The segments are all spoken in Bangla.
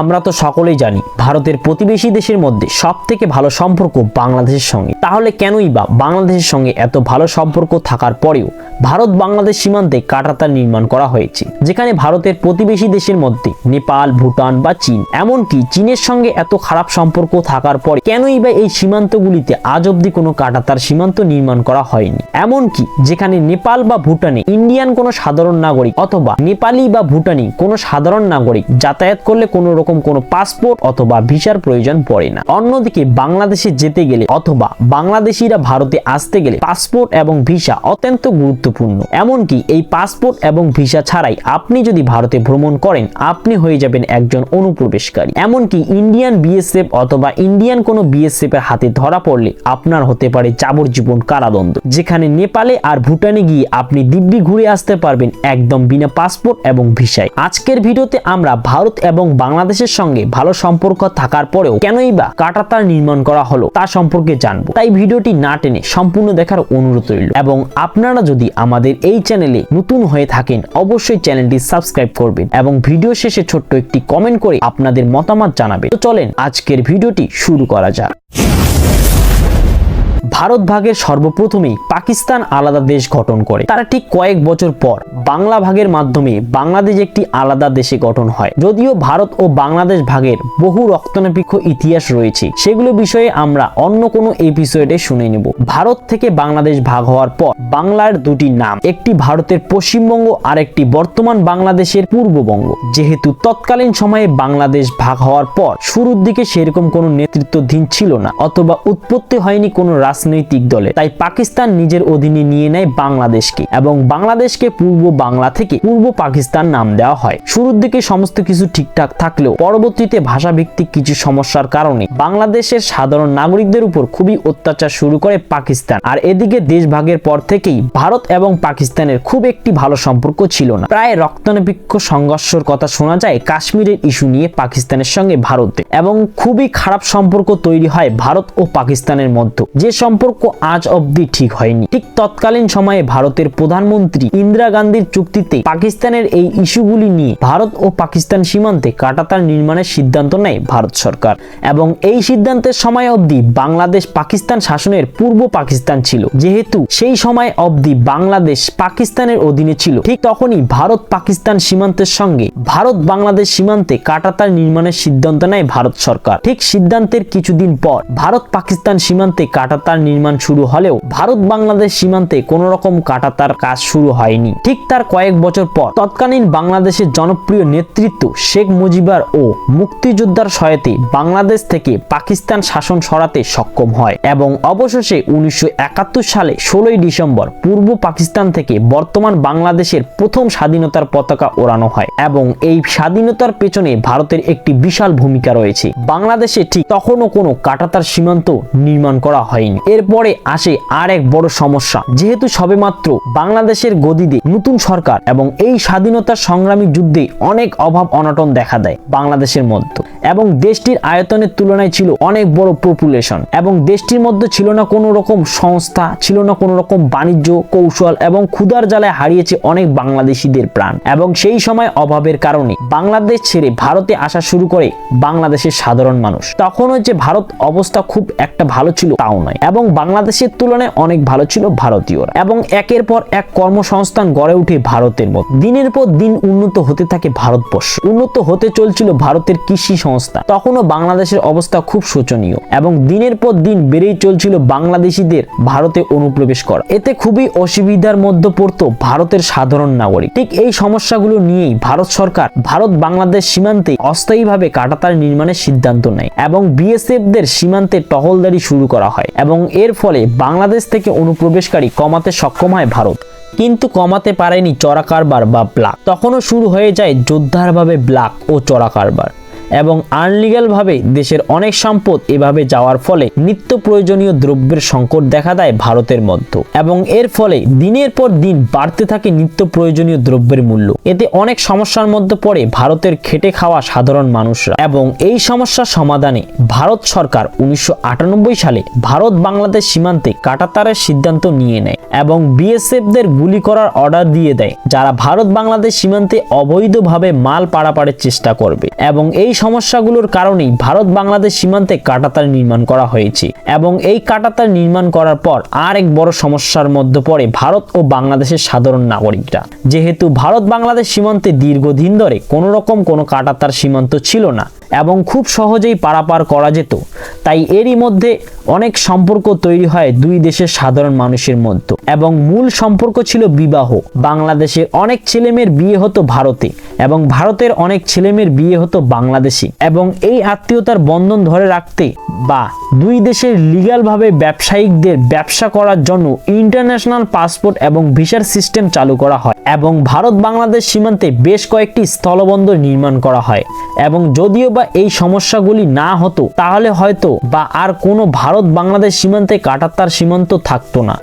আমরা তো সকলেই জানি ভারতের প্রতিবেশী দেশের মধ্যে সব থেকে ভালো সম্পর্ক বাংলাদেশের সঙ্গে। তাহলে কেনই বা বাংলাদেশের সঙ্গে এত ভালো সম্পর্ক থাকার পরেও ভারত বাংলাদেশ সীমান্তে কাটাতার নির্মাণ করা হয়েছে, যেখানে ভারতের প্রতিবেশী দেশের মধ্যে নেপাল, ভুটান বা চীন, এমনকি চীনের সঙ্গে এত খারাপ সম্পর্ক থাকার পরে কেনই বা এই সীমান্তগুলিতে আজ অব্দি কোনো কাটাতার সীমান্ত নির্মাণ করা হয়নি? এমনকি যেখানে নেপাল বা ভুটানে ইন্ডিয়ান কোনো সাধারণ নাগরিক অথবা নেপালি বা ভুটানি কোনো সাধারণ নাগরিক যাতায়াত করলে কোনো রকম কোনো পাসপোর্ট অথবা ভিসার প্রয়োজন পড়ে না। অন্যদিকে বাংলাদেশে যেতে গেলে অথবা বাংলাদেশিরা ভারতে আসতে গেলে পাসপোর্ট এবং ভিসা অত্যন্ত গুরুত্বপূর্ণ। এমনকি এই পাসপোর্ট এবং ভিসা ছাড়াই আপনি যদি ভারতে ভ্রমণ করেন, আপনি হয়ে যাবেন একজন অনুপ্রবেশকারী। এমনকি ইন্ডিয়ান বিএসএফ অথবা ইন্ডিয়ান কোনো বিএসএফ এর হাতে ধরা পড়লে আপনার হতে পারে যাবজ্জীবন কারাদণ্ড। যেখানে নেপালে আর ভুটানে গিয়ে আপনি দিব্যি ঘুরে আসতে পারবেন একদম বিনা পাসপোর্ট এবং ভিসায় আজকের ভিডিওতে আমরা ভারত এবং বাংলাদেশের সঙ্গে ভালো সম্পর্ক থাকার পরেও কেনই বা কাটাতার নির্মাণ করা হলো তা সম্পর্কে জানব। তাই ভিডিওটি না টেনে সম্পূর্ণ দেখার অনুরোধ রইল। এবং আপনারা যদি আমাদের এই চ্যানেলে নতুন হয়ে থাকেন, অবশ্যই চ্যানেলটি সাবস্ক্রাইব করবেন এবং ভিডিও শেষে ছোট্ট একটি কমেন্ট করে আপনাদের মতামত জানাবেন। তো চলেন, আজকের ভিডিওটি শুরু করা যাক। ভারত ভাগের সর্বপ্রথমেই পাকিস্তান আলাদা দেশ গঠন করে। তারা ঠিক কয়েক বছর পর বাংলা ভাগের মাধ্যমে বাংলাদেশ একটি আলাদা দেশে গঠন হয়। যদিও ভারত ও বাংলাদেশ ভাগের বহু রক্তনাপিক্ষ ইতিহাস রয়েছে, সেগুলো বিষয়ে আমরা অন্য কোনো এপিসোডে শুনে নেব। ভারত থেকে বাংলাদেশ ভাগ হওয়ার পর বাংলার দুটি নাম, একটি ভারতের পশ্চিমবঙ্গ আর একটি বর্তমান বাংলাদেশের পূর্ববঙ্গ। যেহেতু তৎকালীন সময়ে বাংলাদেশ ভাগ হওয়ার পর শুরুর দিকে সেরকম কোনো নেতৃত্বাধীন ছিল না, অথবা উৎপত্তি হয়নি কোনো রাজনৈতিক দলে। তাই পাকিস্তান নিজের অধীনে নিয়ে নেয় বাংলাদেশকে এবং বাংলাদেশকে পূর্ব বাংলা থেকে পূর্ব পাকিস্তান নাম দেওয়া হয়। শুরুর দিকে সমস্ত কিছু ঠিকঠাক থাকলেও পরবর্তীতে ভাষাভিত্তিক কিছু সমস্যার কারণে বাংলাদেশের সাধারণ নাগরিকদের উপর খুবই অত্যাচার শুরু করে পাকিস্তান। আর এদিকে দেশ ভাগের পর থেকেই ভারত এবং পাকিস্তানের খুব একটি ভালো সম্পর্ক ছিল না। প্রায় রক্তনাপিক্ষ সংঘর্ষের কথা শোনা যায় কাশ্মীরের ইস্যু নিয়ে পাকিস্তানের সঙ্গে ভারতে। এবং খুবই খারাপ সম্পর্ক তৈরি হয় ভারত ও পাকিস্তানের মধ্যে। যে সম্পর্ক আজ অবধি ঠিক হয়নি। ঠিক তৎকালীন সময়ে ভারতের প্রধানমন্ত্রী ইন্দিরা গান্ধীর চুক্তিতে পাকিস্তানের এই ইস্যুগুলি নিয়ে ভারত ও পাকিস্তান সীমান্তে কাটাতার নির্মাণের সিদ্ধান্ত নেয় ভারত সরকার। এবং এই সিদ্ধান্তের সময় অবধি বাংলাদেশ পাকিস্তান শাসনের পূর্ব পাকিস্তান ছিল। যেহেতু সেই সময় অবধি বাংলাদেশ পাকিস্তানের অধীনে ছিল, ঠিক তখনই ভারত পাকিস্তান সীমান্তের সঙ্গে ভারত বাংলাদেশ সীমান্তে কাটাতার নির্মাণের সিদ্ধান্ত নেয় ভারত সরকার। ঠিক সিদ্ধান্তের কিছুদিন পর ভারত পাকিস্তান সীমান্তে কাটাতার নির্মাণ শুরু হলেও ভারত বাংলাদেশ সীমান্তে কোন রকম কাটাতার কাজ শুরু হয়নি। ঠিক তার কয়েক বছর পর তৎকালীন বাংলাদেশের জনপ্রিয় নেতৃত্ব শেখ মুজিবার ও মুক্তিযোদ্ধার সহায়তে বাংলাদেশ থেকে পাকিস্তান শাসন সরাতে সক্ষম হয় এবং অবশেষে উনিশশো একাত্তর সালে ষোলোই ডিসেম্বর পূর্ব পাকিস্তান থেকে বর্তমান বাংলাদেশের প্রথম স্বাধীনতার পতাকা ওড়ানো হয় এবং এই স্বাধীনতার পেছনে ভারতের একটি বিশাল ভূমিকা রয়েছে। বাংলাদেশে ঠিক তখনও কোনো কাটাতার সীমান্ত নির্মাণ করা হয়নি। এরপরে আসে আর এক বড় সমস্যা, যেহেতু সবেমাত্র বাংলাদেশের গদিতে নতুন সরকার এবং এই স্বাধীনতার সংগ্রামী যুদ্ধে অনেক অভাব অনটন দেখা দেয় বাংলাদেশের মধ্যে এবং দেশটির আয়তনের তুলনায় ছিল অনেক বড় পপুলেশন এবং দেশটির মধ্যে ছিল না কোনো রকম সংস্থা, ছিল না কোনো রকম বাণিজ্য, কৌশল এবং ক্ষুধার জ্বালায় হারিয়েছে অনেক বাংলাদেশিদের প্রাণ এবং সেই সময় অভাবের কারণে বাংলাদেশ ছেড়ে ভারতে আসা শুরু করে বাংলাদেশের সাধারণ মানুষ। তখন যে ভারত অবস্থা খুব একটা ভালো ছিল তাও নয় এবং বাংলাদেশের তুলনায় অনেক ভালো ছিল ভারতীয়রা। এবং একের পর এক কর্মসংস্থান গড়ে উঠে ভারতের মধ্যে। দিনের পর দিন উন্নত হতে থাকে ভারতবর্ষ। উন্নত হতে চলছিল ভারতের কৃষি সংস্থা। তখনও বাংলাদেশের অবস্থা খুব শোচনীয় এবং দিনের পর দিন বেড়েই চলছিল বাংলাদেশিদের ভারতে অনুপ্রবেশ করা। এতে খুবই অসুবিধার মধ্যে পড়তো ভারতের সাধারণ নাগরিক। ঠিক এই সমস্যাগুলো নিয়েই ভারত সরকার ভারত বাংলাদেশ সীমান্তে অস্থায়ীভাবে কাটাতার নির্মাণের সিদ্ধান্ত নেয় এবং বিএসএফদের সীমান্তে টহলদারি শুরু করা হয়। এবং এর ফলে বাংলাদেশ থেকে অনুপ্রবেশকারী কমাতে সক্ষম হয় ভারত। কিন্তু কমাতে পারেনি চড়া কারবার বা ব্লাক। তখনও শুরু হয়ে যায় যোদ্ধারভাবে ব্লাক ও চড়া কারবার এবং আনলিগালভাবে দেশের অনেক সম্পদ এভাবে যাওয়ার ফলে নিত্য প্রয়োজনীয় দ্রব্যের সংকট দেখা দেয় ভারতের মধ্যে। এবং এর ফলে দিনের পর দিন বাড়তে থাকে নিত্য প্রয়োজনীয় দ্রব্যের মূল্য। এতে অনেক সমস্যার মধ্যে পড়ে ভারতের খেটে খাওয়া সাধারণ মানুষরা। এবং এই সমস্যার সমাধানে ভারত সরকার উনিশশো আটানব্বই সালে ভারত বাংলাদেশ সীমান্তে কাটাতারের সিদ্ধান্ত নিয়ে নেয় এবং বিএসএফদের গুলি করার অর্ডার দিয়ে দেয়, যারা ভারত বাংলাদেশ সীমান্তে অবৈধভাবে মাল পাড়াপাড়ের চেষ্টা করবে। এবং এই সমস্যাগুলোর কারণেই ভারত বাংলাদেশ সীমান্তে কাটাতার নির্মাণ করা হয়েছে এবং এই কাটাতার নির্মাণ করার পর আর এক বড় সমস্যার মধ্যে পড়ে ভারত ও বাংলাদেশের সাধারণ নাগরিকরা। যেহেতু ভারত বাংলাদেশ সীমান্তে দীর্ঘদিন ধরে কোনো রকম কোনো কাটাতার সীমান্ত ছিল না এবং খুব সহজেই পারাপার করা যেত, তাই এরই মধ্যে অনেক সম্পর্ক তৈরি হয় দুই দেশের সাধারণ মানুষের মধ্যে। এবং মূল সম্পর্ক ছিল বিবাহ। বাংলাদেশের অনেক ছেলেমেয়ের বিয়ে হতো ভারতে এবং ভারতের অনেক ছেলেমেয়ের বিয়ে হতো বাংলাদেশে। এবং এই আত্মীয়তার বন্ধন ধরে রাখতে বা দুই দেশের লিগ্যালভাবে ব্যবসায়িকদের ব্যবসা করার জন্য ইন্টারন্যাশনাল পাসপোর্ট এবং ভিসার সিস্টেম চালু করা হয়। এবং ভারত বাংলাদেশ সীমান্তে বেশ কয়েকটি স্থলবন্দর নির্মাণ করা হয়। এবং যদিও বা এই সমস্যাগুলি না হতো, তাহলে হয়তো বা আর কোনো ভারত বাংলাদেশ সীমান্তে কাটাতার সীমান্ত থাকতো না।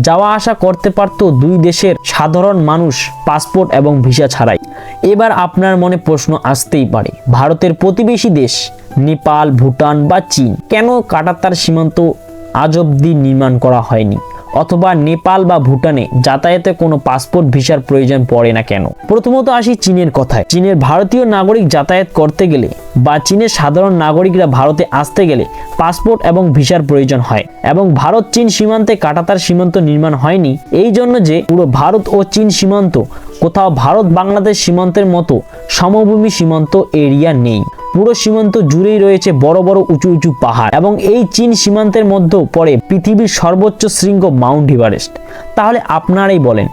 যাওয়া আসা করতে পারত দুই দেশের সাধারণ মানুষ, পাসপোর্ট এবং ভিসা ছাড়াই। এবার আপনার মনে প্রশ্ন আসতেই পারে, ভারতের প্রতিবেশী দেশ, নেপাল, ভুটান বা চীন, কেন কাটাতার সীমান্ত আজ অব্দি নির্মাণ করা হয়নি? অথবা নেপাল বা ভুটানে যাতায়াতে কোনো পাসপোর্ট, ভিসার প্রয়োজন পড়ে না কেন? প্রথমত আসি চীনের কথায়। চীনের ভারতীয় নাগরিক যাতায়াত করতে গেলে বা চীনের সাধারণ নাগরিকরা ভারতে আসতে গেলে পাসপোর্ট এবং ভিসার প্রয়োজন হয় এবং ভারত চীন সীমান্তে কাটাতার সীমান্ত নির্মাণ হয়নি। এই জন্য যে পুরো ভারত ও চীন সীমান্ত, কোথাও ভারত বাংলাদেশ সীমান্তের মতো সমভূমি সীমান্ত এরিয়া নেই। পুরো সীমান্ত জুড়েই রয়েছে বড় বড় উঁচু উঁচু পাহাড় এবং এই চীন সীমান্তের মধ্যেও পড়ে পৃথিবীর সর্বোচ্চ শৃঙ্গ মাউন্ট এভারেস্ট। তাহলে আপনারাই বলেন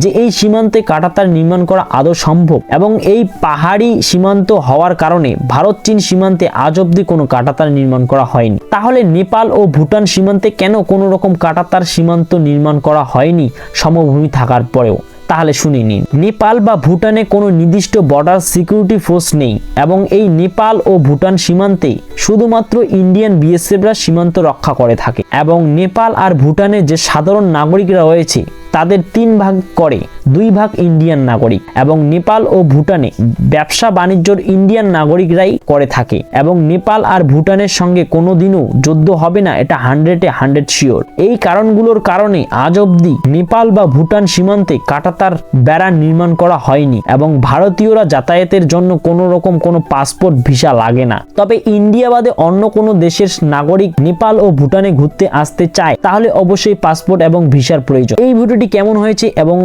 যে এই সীমান্তে কাটাতার নির্মাণ করা আদৌ সম্ভব এবং এই পাহাড়ি সীমান্ত হওয়ার কারণে ভারত চীন সীমান্তে আজ অব্দি কোনো কাটাতার নির্মাণ করা হয়নি। তাহলে নেপাল ও ভুটান সীমান্তে কেন কোনো রকম কাটাতার সীমান্ত নির্মাণ করা হয়নি? সমভূমি থাকার পরেও। তাহলে শুনে নিন। নেপাল বা ভুটানে কোনো নির্দিষ্ট বর্ডার সিকিউরিটি ফোর্স নেই এবং এই নেপাল ও ভুটান সীমান্তে শুধুমাত্র ইন্ডিয়ান বিএসএফরা সীমান্ত রক্ষা করে থাকে এবং নেপাল আর ভুটানে যে সাধারণ নাগরিকরা রয়েছে, তাদের তিন ভাগ করে, দুই ভাগ ইন্ডিয়ান নাগরিক এবং নেপাল ও ভুটানে ব্যবসা বাণিজ্যর ইন্ডিয়ান নাগরিকরাই করে থাকে এবং নেপাল আর ভুটানের সঙ্গে কোনোদিনও যুদ্ধ হবে না, এটা হান্ড্রেডে হান্ড্রেড শিওর এই কারণগুলোর কারণে আজ অবধি নেপাল বা ভুটান সীমান্তে কাটাতার বেড়া নির্মাণ করা হয়নি এবং ভারতীয়রা যাতায়াতের জন্য কোনো রকম কোনো পাসপোর্ট, ভিসা লাগে না। তবে ইন্ডিয়া বাদে অন্য কোনো দেশের নাগরিক নেপাল ও ভুটানে ঘুরতে আসতে চায়, তাহলে অবশ্যই পাসপোর্ট এবং ভিসার প্রয়োজন। এই ভিডিওটি কেমন হয়েছে এবং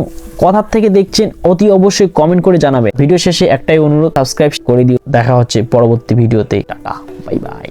কথার থেকে দেখছেন অতি অবশ্যই কমেন্ট করে জানাবে। ভিডিও শেষে একটাই অনুরোধ, সাবস্ক্রাইব করে দিও। দেখা হচ্ছে পরবর্তী ভিডিওতে। Tata, bye bye.